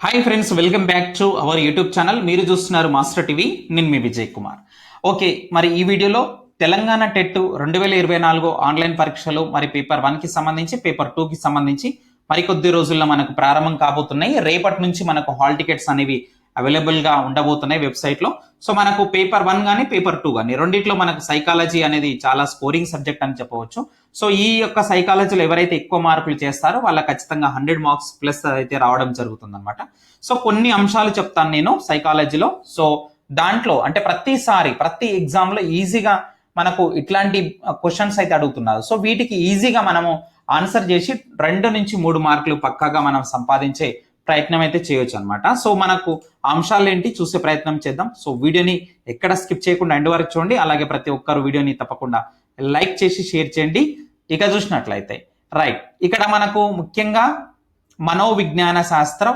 Hi friends welcome back to our YouTube channel మీరు చూస్తున్నారు master TV నేను మీ Vijay Kumar. Okay మరి ఈ వీడియోలో తెలంగాణ టెట్ రెండు వేల ఇరవై నాలుగు ఆన్లైన్ పరీక్షలు మరి పేపర్ వన్కి సంబంధించి పేపర్ టూకి సంబంధించి మరికొద్ది రోజుల్లో మనకు ప్రారంభం కాబోతున్నాయి. రేపటి నుంచి మనకు హాల్ టికెట్స్ అనేవి అవైలబుల్గా ఉండబోతున్నాయి వెబ్సైట్లో. సో మనకు పేపర్ వన్ కానీ పేపర్ టూ కానీ రెండిట్లో మనకు సైకాలజీ అనేది చాలా స్కోరింగ్ సబ్జెక్ట్ అని చెప్పవచ్చు. సో ఈ యొక్క సైకాలజీలో ఎవరైతే ఎక్కువ మార్కులు చేస్తారో వాళ్ళ ఖచ్చితంగా హండ్రెడ్ మార్క్స్ ప్లస్ అయితే రావడం జరుగుతుంది అనమాట సో కొన్ని అంశాలు చెప్తాను నేను సైకాలజీలో. సో దాంట్లో అంటే ప్రతిసారి ప్రతి ఎగ్జామ్లో ఈజీగా మనకు ఇట్లాంటి క్వశ్చన్స్ అయితే అడుగుతున్నారు. సో వీటికి ఈజీగా మనము ఆన్సర్ చేసి రెండు నుంచి మూడు మార్కులు పక్కాగా మనం సంపాదించే ప్రయత్నం అయితే చేయొచ్చు అనమాట సో మనకు అంశాలు ఏంటి చూసే ప్రయత్నం చేద్దాం. సో వీడియోని ఎక్కడ స్కిప్ చేయకుండా ఎండ్ వరకు చూడండి. అలాగే ప్రతి ఒక్కరు వీడియోని తప్పకుండా లైక్ చేసి షేర్ చేయండి. ఇక చూసినట్లయితే రైట్. ఇక్కడ మనకు ముఖ్యంగా మనోవిజ్ఞాన శాస్త్రం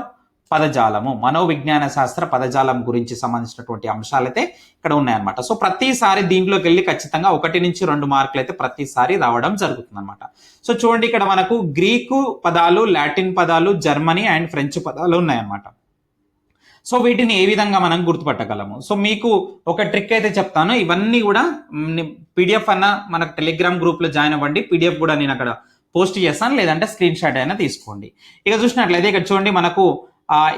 పదజాలము. మనోవిజ్ఞాన శాస్త్ర పదజాలం గురించి సంబంధించినటువంటి అంశాలైతే ఇక్కడ ఉన్నాయన్నమాట. సో ప్రతిసారి దీంట్లోకి వెళ్ళి ఖచ్చితంగా ఒకటి నుంచి రెండు మార్కులు అయితే ప్రతిసారి రావడం జరుగుతుంది అనమాట సో చూడండి ఇక్కడ మనకు గ్రీకు పదాలు లాటిన్ పదాలు జర్మనీ అండ్ ఫ్రెంచ్ పదాలు ఉన్నాయన్నమాట. సో వీటిని ఏ విధంగా మనం గుర్తుపట్టగలము? సో మీకు ఒక ట్రిక్ అయితే చెప్తాను. ఇవన్నీ కూడా పీడిఎఫ్ అన్న మనకు టెలిగ్రామ్ గ్రూప్లో జాయిన్ అవ్వండి. పీడిఎఫ్ కూడా నేను అక్కడ పోస్ట్ చేస్తాను. లేదంటే స్క్రీన్ షాట్ అయినా తీసుకోండి. ఇక చూసినట్లయితే ఇక్కడ చూడండి మనకు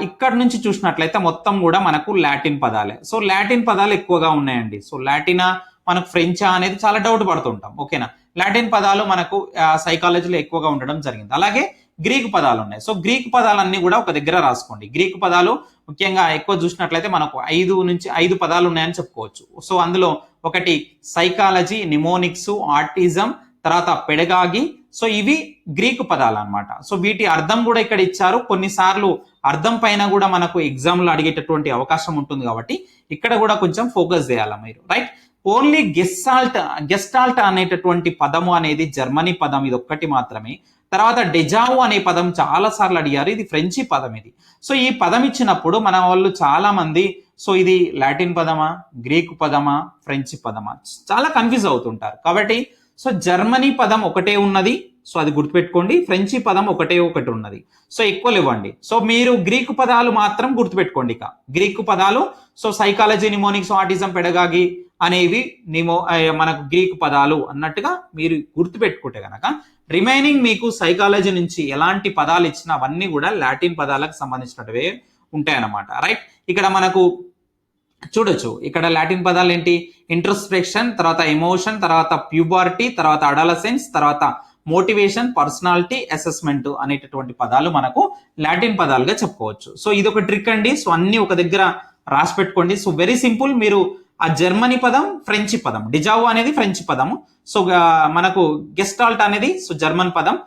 ఇక్కడ నుంచి చూసినట్లయితే మొత్తం కూడా మనకు లాటిన్ పదాలే. సో లాటిన్ పదాలు ఎక్కువగా ఉన్నాయండి. సో లాటినా మనకు ఫ్రెంచా అనేది చాలా డౌట్ పడుతుంటాం. ఓకేనా? లాటిన్ పదాలు మనకు సైకాలజీలో ఎక్కువగా ఉండడం జరిగింది. అలాగే గ్రీక్ పదాలు ఉన్నాయి. సో గ్రీక్ పదాలన్నీ కూడా ఒక దగ్గర రాసుకోండి. గ్రీక్ పదాలు ముఖ్యంగా ఎక్కువ చూసినట్లయితే మనకు ఐదు నుంచి ఐదు పదాలు ఉన్నాయని చెప్పుకోవచ్చు. సో అందులో ఒకటి సైకాలజీ నిమోనిక్స్ ఆర్టిజం తర్వాత పెడగాగి. సో ఇవి గ్రీకు పదాలు అన్నమాట సో వీటి అర్థం కూడా ఇక్కడ ఇచ్చారు. కొన్నిసార్లు అర్థం పైన కూడా మనకు ఎగ్జామ్లో అడిగేటటువంటి అవకాశం ఉంటుంది కాబట్టి ఇక్కడ కూడా కొంచెం ఫోకస్ చేయాలి మీరు రైట్ ఓన్లీ గెస్టాల్ట్ గెస్టాల్ట్ అనేటటువంటి పదము అనేది జర్మనీ పదం ఇది ఒక్కటి మాత్రమే. తర్వాత డెజావు అనే పదం చాలా సార్లు అడిగారు ఇది ఫ్రెంచి పదం ఇది. సో ఈ పదం ఇచ్చినప్పుడు మన వాళ్ళు చాలా మంది సో ఇది లాటిన్ పదమా గ్రీకు పదమా ఫ్రెంచి పదమా? చాలా కన్ఫ్యూజ్ అవుతుంటారు. కాబట్టి సో జర్మనీ పదం ఒకటే ఉన్నది. సో అది గుర్తుపెట్టుకోండి. ఫ్రెంచి పదం ఒకటే ఒకటి ఉన్నది. సో ఎక్కువలు ఇవ్వండి. సో మీరు గ్రీకు పదాలు మాత్రం గుర్తుపెట్టుకోండి ఇక. గ్రీకు పదాలు so psychology mnemonics autism pedagogy అనేవి నిమో మనకు గ్రీకు పదాలు అన్నట్టుగా మీరు గుర్తుపెట్టుకుంటే కనుక రిమైనింగ్ మీకు సైకాలజీ నుంచి ఎలాంటి పదాలు ఇచ్చినా అవన్నీ కూడా లాటిన్ పదాలకు సంబంధించినవే ఉంటాయన్నమాట. రైట్ ఇక్కడ మనకు చూడొచ్చు. ఇక్కడ లాటిన్ పదాలు ఏంటి? ఇంట్రస్పెక్షన్ తర్వాత ఎమోషన్ తర్వాత ప్యూబారిటీ తర్వాత అడాలసెన్స్ తర్వాత మోటివేషన్ పర్సనాలిటీ అసెస్మెంట్ అనేటటువంటి పదాలు మనకు లాటిన్ పదాలుగా చెప్పుకోవచ్చు. సో ఇది ఒక ట్రిక్ అండి. సో అన్ని ఒక దగ్గర రాసి పెట్టుకోండి. సో వెరీ సింపుల్ మీరు ఆ జర్మనీ పదం ఫ్రెంచ్ పదం. డిజావు అనేది ఫ్రెంచ్ పదము. సో మనకు గెస్టాల్ట్ అనేది సో జర్మన్ పదం.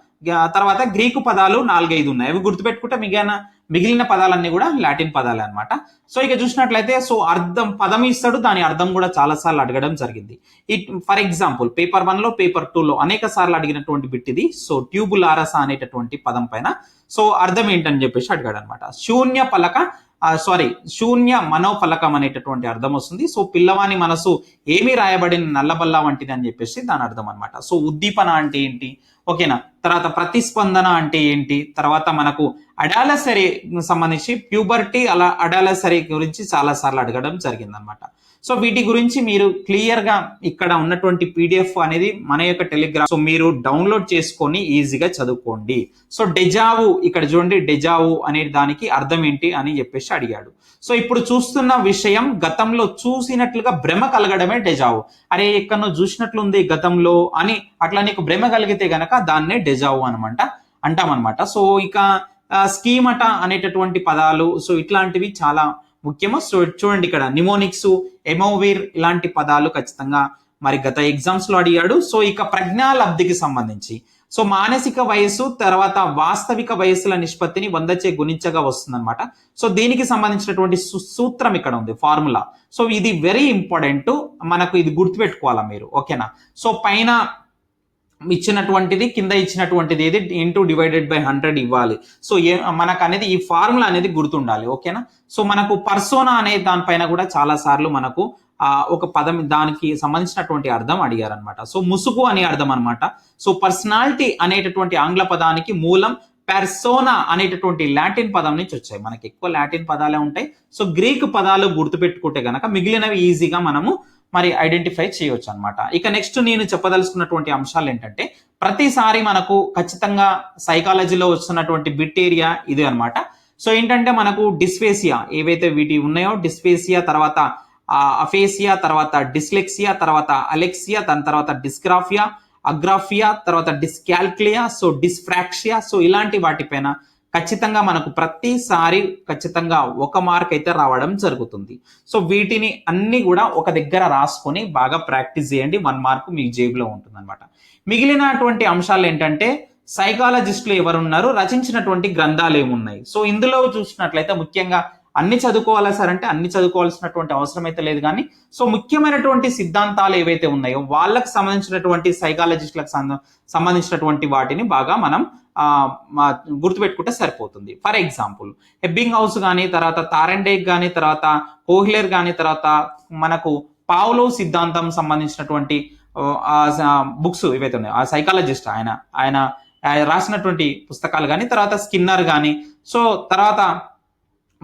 తర్వాత గ్రీకు పదాలు నాలుగైదు ఉన్నాయి. అవి గుర్తుపెట్టుకుంటే మిగిలిన మిగిలిన పదాలన్నీ కూడా లాటిన్ పదాలే అన్నమాట. సో ఇక చూసినట్లయితే సో అర్థం పదం ఇస్తాడు దాని అర్థం కూడా చాలా సార్లు అడగడం జరిగింది. ఇట్ ఫర్ ఎగ్జాంపుల్ పేపర్ వన్లో పేపర్ టూ లో అనేక సార్లు అడిగినటువంటి బిట్ ఇది సో ట్యూబులారస అనేటటువంటి పదం పైన. సో అర్థం ఏంటని చెప్పేసి అడిగాడు అనమాట శూన్య పలక సారీ శూన్య మనోఫలకం అనేటటువంటి అర్థం వస్తుంది. సో పిల్లవాని మనసు ఏమి రాయబడిన నల్లబల్ల వంటిది అని చెప్పేసి దాని అర్థం అనమాట సో ఉద్దీపన అంటే ఏంటి? ఓకేనా? తర్వాత ప్రతిస్పందన అంటే ఏంటి? తర్వాత మనకు అడాలసరీ సంబంధించి ప్యూబర్టీ అలా అడాలసరీ గురించి చాలా సార్లు అడగడం జరిగిందనమాట సో వీటి గురించి మీరు క్లియర్గా ఇక్కడ ఉన్నటువంటి పీడిఎఫ్ అనేది మన యొక్క టెలిగ్రామ్. సో మీరు డౌన్లోడ్ చేసుకొని ఈజీగా చదువుకోండి. సో డెజావు ఇక్కడ చూడండి డెజావు అనే దానికి అర్థం ఏంటి అని చెప్పేసి అడిగాడు. సో ఇప్పుడు చూస్తున్న విషయం గతంలో చూసినట్లుగా భ్రమ కలగడమే డెజావు. అరే ఎక్కడో చూసినట్లుంది గతంలో అని అట్లా నీకు భ్రమ కలిగితే గనక దాన్నే డెజావు అనమాట అంటామన్నమాట. సో ఇక స్కీమట అనేటటువంటి పదాలు సో ఇట్లాంటివి చాలా ముఖ్యము. సో చూడండి ఇక్కడ నిమోనిక్స్ ఎమోవీర్ ఇలాంటి పదాలు ఖచ్చితంగా మరి గత ఎగ్జామ్స్లో అడిగాడు. సో ఇక ప్రజ్ఞాలబ్ధికి సంబంధించి సో మానసిక వయస్సు తర్వాత వాస్తవిక వయస్సుల నిష్పత్తిని వందచే గుణించగా వస్తుందన్నమాట. సో దీనికి సంబంధించినటువంటి సు- సూత్రం ఇక్కడ ఉంది ఫార్ములా సో ఇది వెరీ ఇంపార్టెంట్ మనకు ఇది గుర్తుపెట్టుకోవాలా మీరు? ఓకేనా సో పైన ఇచ్చినటువంటిది కింద ఇచ్చినటువంటిది ఏది? ఇంటూ డివైడెడ్ బై హండ్రెడ్ ఇవ్వాలి. సో ఏ మనకు అనేది ఈ ఫార్ములా అనేది గుర్తుండాలి ఓకేనా సో మనకు పర్సోనా అనే దానిపైన కూడా చాలా సార్లు మనకు ఆ ఒక పదం దానికి సంబంధించినటువంటి అర్థం అడిగారనమాట సో ముసుగు అనే అర్థం అనమాట సో పర్సనాలిటీ అనేటటువంటి ఆంగ్ల పదానికి మూలం పెర్సోనా అనేటటువంటి లాటిన్ పదం నుంచి వచ్చాయి. మనకి ఎక్కువ లాటిన్ పదాలే ఉంటాయి. సో గ్రీక్ పదాలు గుర్తుపెట్టుకుంటే గనక మిగిలినవి ఈజీగా మనము మరి ఐడెంటిఫై చేయొచ్చు అనమాట ఇక నెక్స్ట్ నేను చెప్పదలుచుకున్నటువంటి అంశాలు ఏంటంటే ప్రతిసారి మనకు ఖచ్చితంగా సైకాలజీలో వస్తున్నటువంటి బిట్ ఏరియా ఇది అనమాట సో ఏంటంటే మనకు డిస్ఫేసియా ఏవైతే వీటి ఉన్నాయో డిస్ఫేసియా తర్వాత అఫేసియా తర్వాత డిస్లెక్సియా తర్వాత అలెక్సియా దాని తర్వాత డిస్గ్రాఫియా అగ్రాఫియా తర్వాత డిస్కాల్క్లియా సో డిస్ఫ్రాక్షియా సో ఇలాంటి వాటిపైన ఖచ్చితంగా మనకు ప్రతిసారి ఖచ్చితంగా ఒక మార్క్ అయితే రావడం జరుగుతుంది. సో వీటిని అన్ని కూడా ఒక దగ్గర రాసుకొని బాగా ప్రాక్టీస్ చేయండి. వన్ మార్క్ మీ జేబులో ఉంటుందన్నమాట. మిగిలినటువంటి అంశాలు ఏంటంటే సైకాలజిస్టులు ఎవరున్నారు? రచించినటువంటి గ్రంథాలు ఏమున్నాయి? సో ఇందులో చూసినట్లయితే ముఖ్యంగా అన్ని చదువుకోవాలా సార్ అంటే అన్ని చదువుకోవాల్సినటువంటి అవసరం అయితే లేదు కానీ సో ముఖ్యమైనటువంటి సిద్ధాంతాలు ఏవైతే ఉన్నాయో వాళ్ళకు సంబంధించినటువంటి సైకాలజిస్టులకు సంబంధించినటువంటి వాటిని బాగా మనం గుర్తుపెట్టుకుంటే సరిపోతుంది. ఫర్ ఎగ్జాంపుల్ హెబ్బింగ్ హౌస్ కానీ తర్వాత తారండేక్ కానీ తర్వాత కోహ్లేర్ కానీ తర్వాత మనకు పావులో సిద్ధాంతం సంబంధించినటువంటి బుక్స్ ఏవైతే ఉన్నాయో ఆ సైకాలజిస్ట్ ఆయన ఆయన రాసినటువంటి పుస్తకాలు కానీ తర్వాత స్కిన్నర్ కానీ సో తర్వాత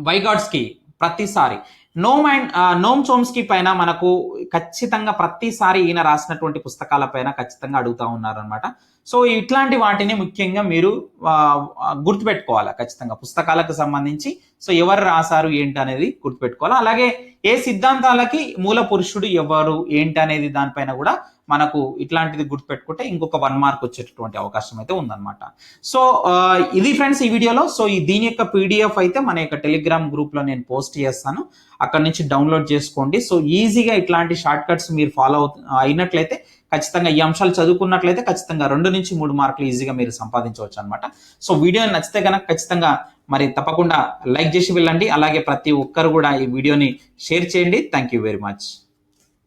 వైగాడ్స్కి ప్రతిసారి. నోమ్ అండ్ నోమ్ చోమ్స్కి పైన మనకు ఖచ్చితంగా ప్రతిసారి ఈయన రాసినటువంటి పుస్తకాల పైన ఖచ్చితంగా అడుగుతూ ఉన్నారనమాట సో ఇట్లాంటి వాటిని ముఖ్యంగా మీరు గుర్తుపెట్టుకోవాలి ఖచ్చితంగా పుస్తకాలకు సంబంధించి? సో ఎవరు రాశారు ఏంటి అనేది గుర్తుపెట్టుకోవాలి? అలాగే ఏ సిద్ధాంతాలకి మూల పురుషుడు ఎవరు ఏంటి అనేది దానిపైన కూడా మనకు ఇట్లాంటిది గుర్తుపెట్టుకుంటే ఇంకొక వన్ మార్క్ వచ్చేటటువంటి అవకాశం అయితే ఉందన్నమాట. సో ఇది ఫ్రెండ్స్ ఈ వీడియోలో. సో ఈ దీని యొక్క పీడిఎఫ్ అయితే మన యొక్క టెలిగ్రామ్ గ్రూప్లో నేను పోస్ట్ చేస్తాను. అక్కడ నుంచి డౌన్లోడ్ చేసుకోండి. సో ఈజీగా ఇట్లాంటి షార్ట్ కట్స్ మీరు ఫాలో అయినట్లయితే ఖచ్చితంగా ఈ అంశాలు చదువుకున్నట్లయితే ఖచ్చితంగా రెండు నుంచి మూడు మార్కులు ఈజీగా మీరు సంపాదించవచ్చు అనమాట సో వీడియో నచ్చితే కనుక ఖచ్చితంగా మరి తప్పకుండా లైక్ చేసి వెళ్ళండి. అలాగే ప్రతి ఒక్కరు కూడా ఈ వీడియోని షేర్ చేయండి. Thank you very much